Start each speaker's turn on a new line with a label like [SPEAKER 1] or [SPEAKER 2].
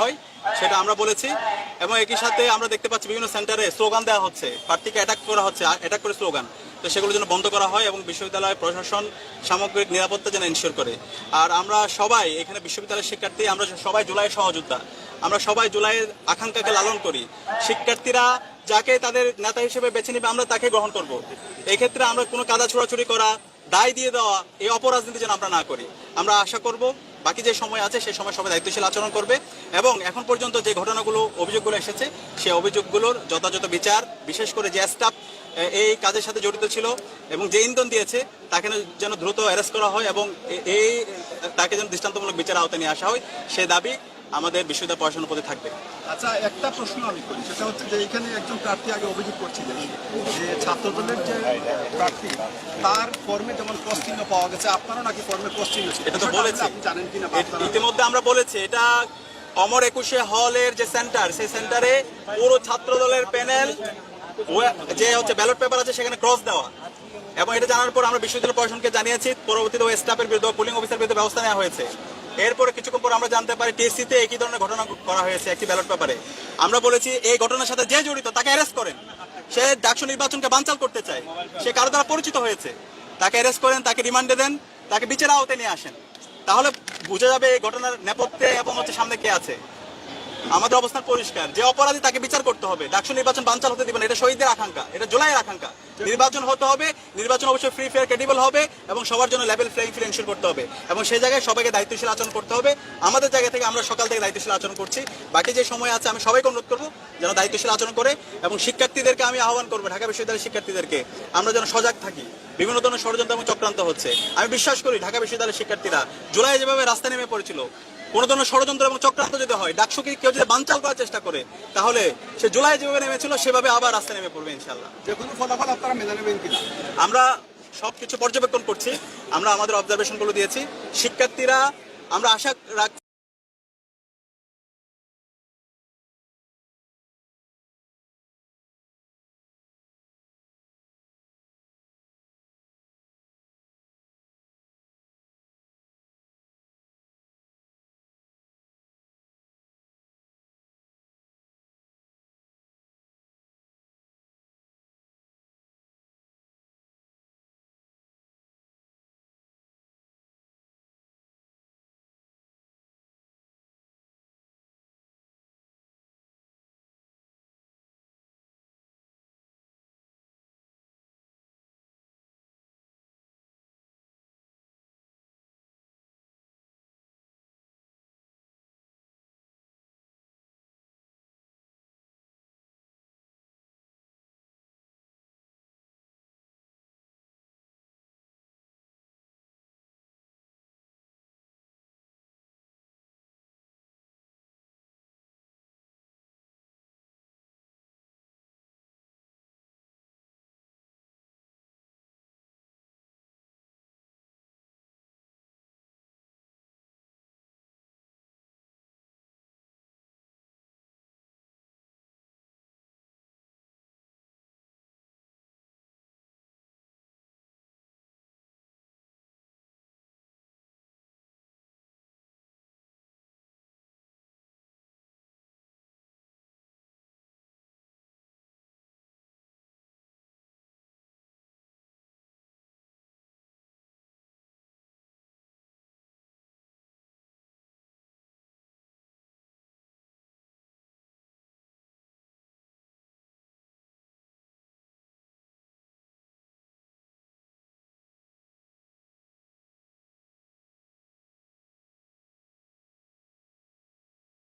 [SPEAKER 1] হয়, সেটা আমরা বলেছি। এবং একই সাথে আমরা দেখতে পাচ্ছি বিভিন্ন সেন্টারে স্লোগান দেওয়া হচ্ছে। প্রার্থীকে অ্যাটাক করা হচ্ছে অ্যাটাক করে স্লোগান। তো সেগুলো যেন বন্ধ করা হয় এবং বিশ্ববিদ্যালয় প্রশাসন সামগ্রিক নিরাপত্তা যেন এনশিওর করে। আর আমরা সবাই, এখানে বিশ্ববিদ্যালয়ের শিক্ষার্থী, আমরা সবাই জুলাইয়ের সহযোদ্ধা। আমরা সবাই জুলাইয়ের আকাঙ্ক্ষাকে লালন করি। শিক্ষার্থীরা যাকে তাদের নেতা হিসেবে বেছে নিবে, আমরা তাকে গ্রহণ করব। এই ক্ষেত্রে আমরা কোনো কাদা ছোড়াছুড়ি করা, দায় দিয়ে দেওয়া, এই অপরাজনীতি যেন আমরা না করি। আমরা আশা করব বাকি যে সময় আছে সেই সময় সবাই দায়িত্বশীল আচরণ করবে এবং এখন পর্যন্ত যে ঘটনাগুলো, অভিযোগগুলো এসেছে সেই অভিযোগগুলোর যথাযথ বিচার, বিশেষ করে যে স্টাফ এই কাজের সাথে জড়িত ছিল এবং যে ইন্ধন দিয়েছে, তাকে যেন দ্রুত অ্যারেস্ট করা হয় এবং এই, তাকে যেন দৃষ্টান্তমূলক বিচার আওতায় নিয়ে আসা হয়, সে দাবি আমাদের বিশ্ববিদ্যালয় পড়াশোনা প্রতি থাকবে।
[SPEAKER 2] আচ্ছা একটা প্রশ্ন আমি করি সেটা হচ্ছে যে এখানে একজন প্রার্থী আগে অভিযোগ করছিলেন যে ছাত্রদলের যে প্রার্থী তার ফর্মে যেমন চিহ্ন পাওয়া গেছে আপনারও নাকি ফর্মে চিহ্ন ছিল?
[SPEAKER 1] এটা তো বলেছি।
[SPEAKER 2] আপনি জানেন কিনা
[SPEAKER 1] ইতিমধ্যে আমরা বলেছি এটা অমর একুশে হলের যে সেন্টার সেই সেন্টারে পুরো ছাত্র দলের প্যানেল যে হচ্ছে ব্যালট পেপার আছে সেখানে ক্রস দেওয়া। এবং এটা জানার পর আমরা বিশ্ববিদ্যালয় প্রশাসনকে জানিয়েছি পরবর্তীতে ওই স্টাফের বিরুদ্ধে পুলিং অফিসার বিরুদ্ধে ব্যবস্থা নেওয়া হয়েছে। এরপরে কিছুক্ষণ পর আমরা জানতে পারি টিএসসিতে একই ধরনের ঘটনা করা হয়েছে একটি ব্যালট পেপারে। আমরা বলেছি এই ঘটনার সাথে যে জড়িত তাকে অ্যারেস্ট করেন। সে ডাকসু নির্বাচনকে বানচাল করতে চায়। সে কারও দ্বারা পরিচিত হয়েছে। তাকে অ্যারেস্ট করেন, তাকে রিমান্ডে দেন, তাকে বিচার আওতায় নিয়ে আসেন। তাহলে বোঝা যাবে এই ঘটনার নেপথ্যে এবং হচ্ছে সামনে কে আছে। আমাদের অবস্থান পরিষ্কার। যে অপরাধী তাকে বিচার করতে হবে। ডাকসু নির্বাচন বানচাল হতে দিবেন এটা শহীদদের আকাঙ্ক্ষা। এটা জুলাইয়ের আকাঙ্ক্ষা। নির্বাচন হতে হবে, নির্বাচন অবশ্যই ফ্রি ফেয়ার ক্রেডিবল হবে এবং সবার জন্য লেভেল প্লেইং ফিল্ড এনশিওর করতে হবে এবং সেই জায়গায় সবাইকে দায়িত্বশীল আচরণ করতে হবে। আমাদের জায়গা থেকে আমরা সকাল থেকে দায়িত্বশীল আচরণ করছি। বাকি যে সময় আছে আমি সবাইকে অনুরোধ করব যেন দায়িত্বশীল আচরণ করে এবং শিক্ষার্থীদেরকে আমি আহ্বান করব, ঢাকা বিশ্ববিদ্যালয়ের শিক্ষার্থীদেরকে। আমরা যেন সজাগ থাকি, বিভিন্ন ধরনের ষড়যন্ত্র এবং চক্রান্ত হচ্ছে। আমি বিশ্বাস করি ঢাকা বিশ্ববিদ্যালয়ের শিক্ষার্থীরা জুলাই যেভাবে রাস্তায় নেমে পড়েছিল কোন ধরনের ষড়যন্ত্র এবং চক্রান্ত যদি হয় ডাকসুকে কেউ যদি বানচাল করার চেষ্টা করে তাহলে সে জুলাই যেভাবে নেমেছিল সেভাবে আবার রাস্তায় নেমে পড়বে ইনশাল্লাহ
[SPEAKER 2] যে কোনো ফলাফল আপনারা মেনে নেবেন কিনা?
[SPEAKER 1] আমরা সব কিছু পর্যবেক্ষণ করছি। আমরা আমাদের অবজারভেশনগুলো দিয়েছি। শিক্ষার্থীরা আমরা আশা রাখ